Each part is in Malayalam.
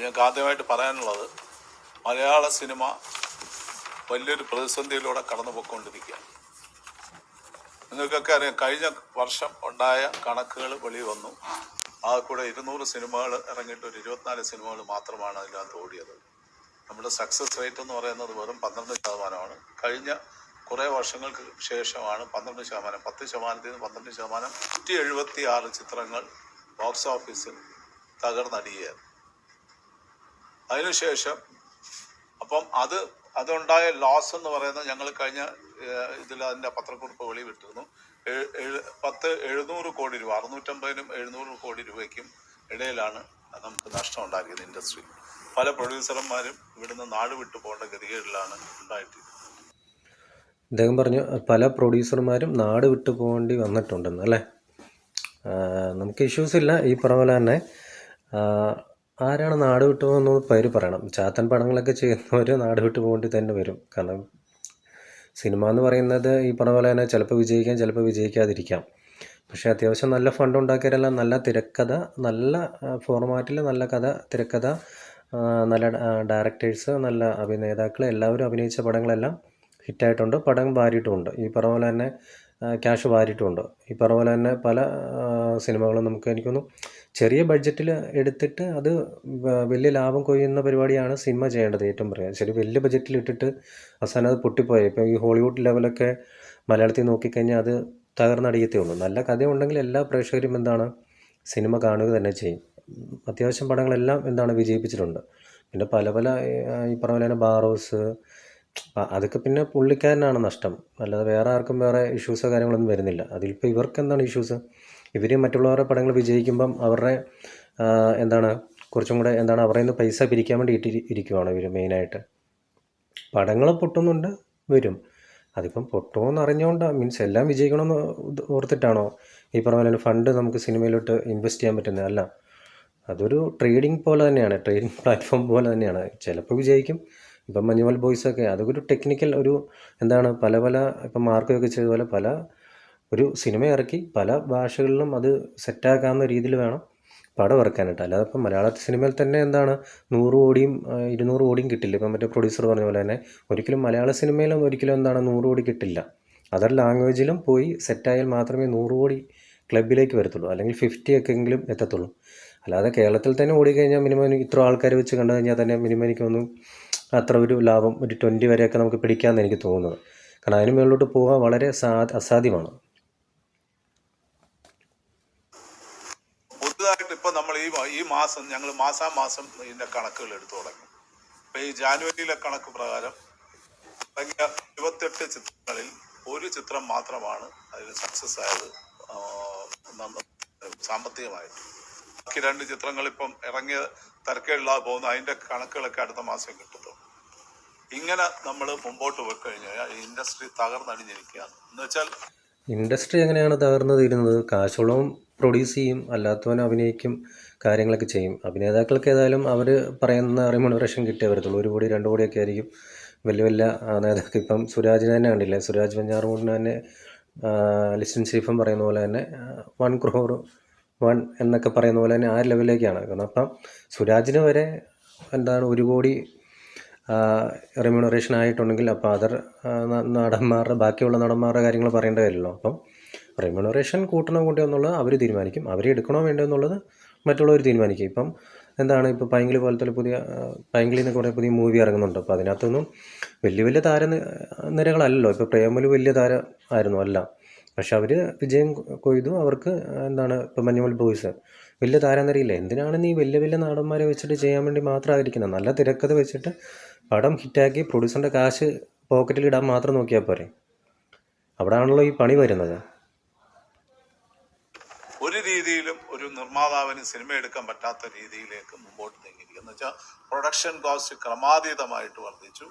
ഞങ്ങൾക്ക് ആദ്യമായിട്ട് പറയാനുള്ളത്. മലയാള സിനിമ വലിയൊരു പ്രതിസന്ധിയിലൂടെ കടന്നു പോയിക്കൊണ്ടിരിക്കുകയാണ് നിങ്ങൾക്കൊക്കെ അറിയാം കഴിഞ്ഞ വർഷം ഉണ്ടായ കണക്കുകൾ വെളി വന്നു. ആ കൂടെ ഇരുന്നൂറ് സിനിമകൾ ഇറങ്ങിയിട്ട് ഒരു ഇരുപത്തിനാല് സിനിമകൾ മാത്രമാണ് അതിനകത്ത് ഓടിയത്. നമ്മുടെ സക്സസ് റേറ്റ് എന്ന് പറയുന്നത് വെറും പന്ത്രണ്ട് ശതമാനമാണ്. കഴിഞ്ഞ കുറേ വർഷങ്ങൾക്ക് ശേഷമാണ് പന്ത്രണ്ട് ശതമാനം. പത്ത് ശതമാനത്തിൽ നിന്ന് പന്ത്രണ്ട് ശതമാനം. നൂറ്റി എഴുപത്തി ആറ് ചിത്രങ്ങൾ ബോക്സ് ഓഫീസിൽ തകർന്നടിയുകയാണ്. അതിനുശേഷം അപ്പം അത് അതുണ്ടായ ലോസ് എന്ന് പറയുന്നത് ഞങ്ങൾ കഴിഞ്ഞ ഇതിൽ അതിന്റെ പത്രക്കുറിപ്പ് വെളിവിട്ടിരുന്നു പത്ത് എഴുന്നൂറ് കോടി രൂപ അറുന്നൂറ്റമ്പതിനും എഴുന്നൂറ് കോടി രൂപയ്ക്കും ഇടയിലാണ് നമുക്ക് നഷ്ടം ഉണ്ടാക്കിയത് ഇൻഡസ്ട്രി. പല പ്രൊഡ്യൂസർമാരും ഇവിടുന്ന് നാട് വിട്ടു പോകേണ്ട ഗതികേടിലാണ് ഉണ്ടായിട്ടിരിക്കുന്നത് അദ്ദേഹം പറഞ്ഞു പല പ്രൊഡ്യൂസർമാരും നാട് വിട്ടു പോകേണ്ടി വന്നിട്ടുണ്ടെന്ന് അല്ലേ? നമുക്ക് ഇഷ്യൂസ് ഇല്ല. ഈ പറഞ്ഞ പോലെ തന്നെ ആരാണ് നാട് വിട്ടു പോകുന്നത് പേര് പറയണം. ചാത്തൻ പടങ്ങളൊക്കെ ചെയ്യുന്നവർ നാട് വിട്ടു പോകേണ്ടി തന്നെ വരും. കാരണം സിനിമ എന്ന് പറയുന്നത് ഈ പറഞ്ഞ പോലെ തന്നെ ചിലപ്പോൾ വിജയിക്കാം ചിലപ്പോൾ വിജയിക്കാതിരിക്കാം. പക്ഷേ അത്യാവശ്യം നല്ല ഫണ്ട് ഉണ്ടാക്കിയവരെല്ലാം നല്ല തിരക്കഥ നല്ല ഫോർമാറ്റിൽ നല്ല കഥ തിരക്കഥ നല്ല ഡയറക്ടേഴ്സ് നല്ല അഭിനേതാക്കൾ എല്ലാവരും അഭിനയിച്ച പടങ്ങളെല്ലാം ഹിറ്റായിട്ടുണ്ട് പടം വാരിയിട്ടുമുണ്ട് ഈ പറഞ്ഞ പോലെ തന്നെ ക്യാഷ് വാരിയിട്ടുമുണ്ട് ഈ പറഞ്ഞ പോലെ തന്നെ പല സിനിമകളും നമുക്ക് എനിക്കൊന്നും ചെറിയ ബഡ്ജറ്റിൽ എടുത്തിട്ട് അത് വലിയ ലാഭം കൊയ്യുന്ന പരിപാടിയാണ് സിനിമ ചെയ്യേണ്ടത് ഏറ്റവും പറയാം. ശരി വലിയ ബഡ്ജറ്റിൽ ഇട്ടിട്ട് അവസാനം അത് പൊട്ടിപ്പോയി. ഇപ്പോൾ ഈ ഹോളിവുഡ് ലെവലൊക്കെ മലയാളത്തിൽ നോക്കിക്കഴിഞ്ഞാൽ അത് തകർന്നടിയത്തേ ഉള്ളൂ. നല്ല കഥയുണ്ടെങ്കിൽ എല്ലാ പ്രേക്ഷകരും എന്താണ് സിനിമ കാണുക തന്നെ ചെയ്യും. അത്യാവശ്യം പടങ്ങളെല്ലാം എന്താണ് വിജയിപ്പിച്ചിട്ടുണ്ട്. പിന്നെ പല പല ഈ പറഞ്ഞ പോലെ തന്നെ ബാറോസ് അ- അതൊക്കെ പിന്നെ പുള്ളിക്കാരനാണ് നഷ്ടം. അല്ലാതെ വേറെ ആർക്കും വേറെ ഇഷ്യൂസോ കാര്യങ്ങളൊന്നും വരുന്നില്ല. അതിലിപ്പോൾ ഇവർക്ക് എന്താണ് ഇഷ്യൂസ് ഇവർ മറ്റുള്ളവരുടെ പടങ്ങൾ വിജയിക്കുമ്പം അവരുടെ എന്താണ് കുറച്ചും കൂടെ എന്താണ് അവരുടെ നിന്ന് പൈസ പിരിക്കാൻ വേണ്ടി ഇരിക്കുവാണ് ഇവർ മെയിനായിട്ട്. പടങ്ങൾ പൊട്ടുന്നുണ്ട് വരും. അതിപ്പം പൊട്ടുമോന്ന് അറിഞ്ഞുകൊണ്ട് മീൻസ് എല്ലാം വിജയിക്കണമെന്ന് ഓർത്തിട്ടാണോ ഈ പറഞ്ഞ പോലെ ഫണ്ട് നമുക്ക് സിനിമയിലോട്ട് ഇൻവെസ്റ്റ് ചെയ്യാൻ പറ്റുന്നത്? അല്ല. അതൊരു ട്രേഡിംഗ് പോലെ തന്നെയാണ്. ട്രേഡിംഗ് പ്ലാറ്റ്ഫോം പോലെ തന്നെയാണ്. ചിലപ്പോൾ വിജയിക്കും ഇപ്പം മഞ്ഞുമൽ ബോയ്സൊക്കെ അതൊക്കെ ഒരു ടെക്നിക്കൽ ഒരു എന്താണ് പല പല ഇപ്പം ചെയ്ത പോലെ പല ഒരു സിനിമ ഇറക്കി പല ഭാഷകളിലും അത് സെറ്റാക്കാവുന്ന രീതിയിൽ വേണം പടം ഇറക്കാനായിട്ട്. അല്ലാതെ ഇപ്പം മലയാള സിനിമയിൽ തന്നെ എന്താണ് നൂറ് കോടിയും ഇരുന്നൂറ് കോടിയും കിട്ടില്ല. ഇപ്പം മറ്റേ പ്രൊഡ്യൂസർ പറഞ്ഞ പോലെ തന്നെ ഒരിക്കലും മലയാള സിനിമയിലും ഒരിക്കലും എന്താണ് നൂറ് കോടി കിട്ടില്ല. അതർ ലാംഗ്വേജിലും പോയി സെറ്റായാൽ മാത്രമേ നൂറ് കോടി ക്ലബിലേക്ക് വരത്തുള്ളൂ. അല്ലെങ്കിൽ ഫിഫ്റ്റി ഒക്കെ എങ്കിലും എത്തത്തുള്ളൂ. അല്ലാതെ കേരളത്തിൽ തന്നെ ഓടിക്കഴിഞ്ഞാൽ മിനിമം ഇത്ര ആൾക്കാർ വെച്ച് കണ്ടു കഴിഞ്ഞാൽ തന്നെ മിനിമം എനിക്കൊന്നും അത്ര ഒരു ലാഭം ഒരു ട്വന്റി വരെയൊക്കെ നമുക്ക് പിടിക്കാമെന്ന് എനിക്ക് തോന്നുന്നത്. കാരണം അതിന് മുകളിലോട്ട് പോകാൻ വളരെ അസാധ്യമാണ്. പുതുതായിട്ട് ഇപ്പം നമ്മൾ ഈ ഈ മാസം ഞങ്ങൾ മാസാമാസം ഇതിന്റെ കണക്കുകൾ എടുത്തു തുടങ്ങി. ഇപ്പം ഈ ജാനുവരിയിലെ കണക്ക് പ്രകാരം തുടങ്ങിയ ഇരുപത്തെട്ട് ചിത്രങ്ങളിൽ ഒരു ചിത്രം മാത്രമാണ് അതിൽ സക്സസ് ആയത് സാമ്പത്തികമായിട്ട്. ബാക്കി രണ്ട് ചിത്രങ്ങൾ ഇപ്പം ഇറങ്ങിയ തിരക്കേടില്ലാതെ പോകുന്നു അതിന്റെ കണക്കുകളൊക്കെ അടുത്ത മാസം കിട്ടത്തുള്ളൂ. ഇങ്ങനെ നമ്മൾ മുമ്പോട്ട് പോയി കഴിഞ്ഞാൽ ഇൻഡസ്ട്രി തകർന്നടിഞ്ഞിരിക്കുകയാണ്. എന്ന് വെച്ചാൽ ഇൻഡസ്ട്രി എങ്ങനെയാണ് തകർന്നു തീരുന്നത് കാശോളവും പ്രൊഡ്യൂസ് ചെയ്യും അല്ലാത്തവൻ അഭിനയിക്കും കാര്യങ്ങളൊക്കെ ചെയ്യും. അഭിനേതാക്കൾക്ക് ഏതായാലും അവർ പറയുന്ന റിമുണറേഷൻ കിട്ടിയേ വരത്തുള്ളൂ. ഒരു കോടി രണ്ട് കോടിയൊക്കെ ആയിരിക്കും. വലിയ വലിയ നേതാക്കൾ. ഇപ്പം സുരാജിനെ തന്നെ കണ്ടില്ലേ? സുരാജ് വെഞ്ഞാറുമൂടിന് തന്നെ ലിസ്റ്റൻ സ്റ്റീഫൻ പറയുന്ന പോലെ തന്നെ വൺ ക്രോർ വൺ എന്നൊക്കെ പറയുന്ന പോലെ തന്നെ ആ ലെവലിലേക്കാണ് കാരണം അപ്പം സുരാജിന് വരെ എന്താണ് ഒരു കോടി റെമ്യൂണറേഷൻ ആയിട്ടുണ്ടെങ്കിൽ അപ്പോൾ അതർ നടന്മാരുടെ ബാക്കിയുള്ള നടന്മാരുടെ കാര്യങ്ങൾ പറയേണ്ട കാര്യമല്ലോ അപ്പം റെമ്യൂണറേഷൻ കൂട്ടണോ കൂട്ടിയോ എന്നുള്ളത് അവർ തീരുമാനിക്കും. അവരെ എടുക്കണോ വേണ്ടോ എന്നുള്ളത് മറ്റുള്ളവർ തീരുമാനിക്കും. ഇപ്പം എന്താണ് ഇപ്പോൾ പൈങ്കിളി പോലത്തെ പുതിയ പൈങ്കിളി എന്നൊക്കെ കുറേ പുതിയ മൂവി ഇറങ്ങുന്നുണ്ട്. അപ്പോൾ അതിനകത്തൊന്നും വലിയ വലിയ താര നിരകളല്ലല്ലോ. ഇപ്പോൾ പ്രേമലു വലിയ താര ആയിരുന്നു അല്ല. പക്ഷെ അവർ വിജയം കൊയ്തു. അവർക്ക് എന്താണ് ഇപ്പോൾ മഞ്ഞുമൽ ബോയ്സ് വലിയ താരനിരയില്ല എന്തിനാണ് നീ വലിയ വലിയ നാടന്മാരെ വെച്ചിട്ട് ചെയ്യാൻ വേണ്ടി മാത്രമായിരിക്കുന്നത് നല്ല തിരക്കഥ വെച്ചിട്ട് പടം ഹിറ്റാക്കി പ്രൊഡ്യൂസറിന്റെ കാശ് പോക്കറ്റിൽ ഇടാൻ മാത്രം നോക്കിയാൽ പോരെ. അവിടാണല്ലോ ഈ പണി വരുന്നത്. ഒരു രീതിയിലും ഒരു നിർമ്മാതാവിന് സിനിമ എടുക്കാൻ പറ്റാത്ത രീതിയിലേക്ക് മുമ്പോട്ട് നീങ്ങിയിരിക്കുക എന്ന് വെച്ചാൽ പ്രൊഡക്ഷൻ കോസ്റ്റ് ക്രമാതീതമായിട്ട് വർദ്ധിച്ചു.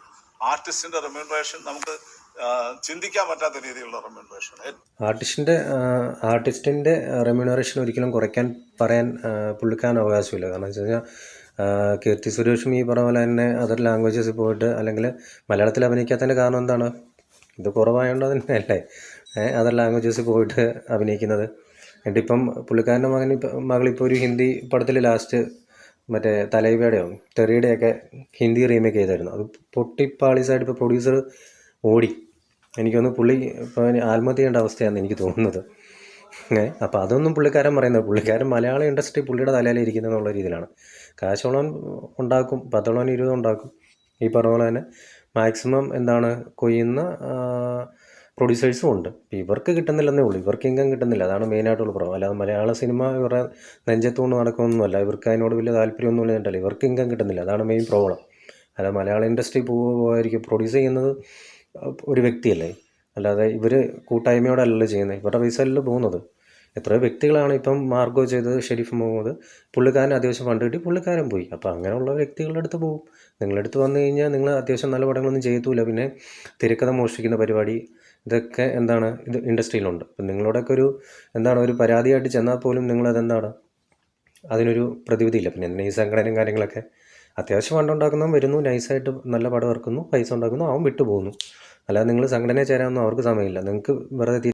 ആർട്ടിസ്റ്റിന്റെ റെമ്യൂണറേഷൻ നമുക്ക് ചിന്തിക്കാൻ പറ്റാത്ത രീതിയിലുള്ള റെമ്യൂണറേഷൻ ആർട്ടിസ്റ്റിന്റെ ആർട്ടിസ്റ്റിന്റെ റെമ്യൂണറേഷൻ ഒരിക്കലും കുറയ്ക്കാൻ പറയാൻ പുള്ളിക്കാൻ അവകാശമില്ല. കാരണം വെച്ച് കീർത്തി സുരേഷും ഈ പറഞ്ഞ പോലെ തന്നെ അതർ ലാംഗ്വേജസിൽ പോയിട്ട് അല്ലെങ്കിൽ മലയാളത്തിൽ അഭിനയിക്കാത്തതിന്റെ കാരണം എന്താണ്? ഇത് കുറവായതുകൊണ്ട് തന്നെയല്ലേ? അതർ ലാംഗ്വേജസ് പോയിട്ട് അഭിനയിക്കുന്നത്. എന്നിട്ട് ഇപ്പം പുള്ളിക്കാരന്റെ മകൻ മകളിപ്പോൾ ഒരു ഹിന്ദി പടത്തിൽ ലാസ്റ്റ് മറ്റേ തലൈവയുടെയോ തെറിയുടെയൊക്കെ ഹിന്ദി റീമേക്ക് ചെയ്തായിരുന്നു. അത് പൊട്ടിപ്പാളീസായിട്ട് ഇപ്പോൾ പ്രൊഡ്യൂസർ ഓടി. എനിക്കൊന്ന് പുള്ളി ഇപ്പോൾ ആത്മഹത്യ ചെയ്യേണ്ട അവസ്ഥയാണ് എനിക്ക് തോന്നുന്നത്. ഏ അപ്പോൾ അതൊന്നും പുള്ളിക്കാരൻ പറയുന്നത് പുള്ളിക്കാരൻ മലയാള ഇൻഡസ്ട്രി പുള്ളിയുടെ തലയിൽ എന്നുള്ള രീതിയിലാണ്. കാശോളം ഉണ്ടാക്കും പത്തോളം ഇരുപതും ഉണ്ടാക്കും. ഈ പറഞ്ഞ പോലെ തന്നെ മാക്സിമം എന്താണ് കൊയ്യുന്ന പ്രൊഡ്യൂസേഴ്സും ഉണ്ട്. ഇവർക്ക് കിട്ടുന്നില്ലെന്നേ ഉള്ളൂ. ഇവർക്ക് ഇൻകം കിട്ടുന്നില്ല. അതാണ് മെയിനായിട്ടുള്ള പ്രോബ്ലം അല്ലാതെ മലയാള സിനിമ ഇവരുടെ നെഞ്ചത്തുകൊണ്ട് നടക്കുന്നൊന്നുമല്ല. ഇവർക്ക് അതിനോട് വലിയ താല്പര്യമൊന്നും ഇല്ലല്ലോ ഇവർക്ക് ഇൻകം കിട്ടുന്നില്ല. അതാണ് മെയിൻ പ്രോബ്ലം അല്ലാതെ മലയാള ഇൻഡസ്ട്രി പോവായിരിക്കും പ്രൊഡ്യൂസ് ചെയ്യുന്നത് ഒരു വ്യക്തിയല്ലേ? അല്ലാതെ ഇവർ കൂട്ടായ്മയോടല്ലല്ലോ ചെയ്യുന്നത് ഇവരുടെ പൈസ അല്ലല്ലോ പോകുന്നത്. എത്രയോ വ്യക്തികളാണ് ഇപ്പം മാർഗോ ചെയ്തത് ഷെരീഫ് മുഹമ്മദ്. പുള്ളിക്കാരൻ അത്യാവശ്യം ഫണ്ട് കിട്ടി പുള്ളിക്കാരൻ പോയി. അപ്പോൾ അങ്ങനെയുള്ള വ്യക്തികളുടെ അടുത്ത് പോകും. നിങ്ങളുടെ അടുത്ത് വന്നു കഴിഞ്ഞാൽ നിങ്ങൾ അത്യാവശ്യം നല്ല പടങ്ങളൊന്നും ചെയ്യത്തൂല. പിന്നെ തിരക്കഥ മോഷ്ടിക്കുന്ന പരിപാടി ഇതൊക്കെ എന്താണ് ഇത് ഇൻഡസ്ട്രിയിലുണ്ട്. അപ്പം നിങ്ങളോടൊക്കെ ഒരു എന്താണ് ഒരു പരാതിയായിട്ട് ചെന്നാൽ പോലും നിങ്ങളതെന്താണ് അതിനൊരു പ്രതിവിധിയില്ല. പിന്നെ എന്തിനാ ഈ സംഘടനയും കാര്യങ്ങളൊക്കെ അത്യാവശ്യം ഫണ്ട് ഉണ്ടാക്കുന്നവൻ വരുന്നു നൈസായിട്ട് നല്ല പടം ഇറക്കുന്നു പൈസ ഉണ്ടാക്കുന്നു അവൻ വിട്ടുപോകുന്നു. അല്ലാതെ നിങ്ങൾ സംഘടനയിൽ ചേരാനൊന്നും അവർക്ക് സമയമില്ല. നിങ്ങൾക്ക് വെറുതെ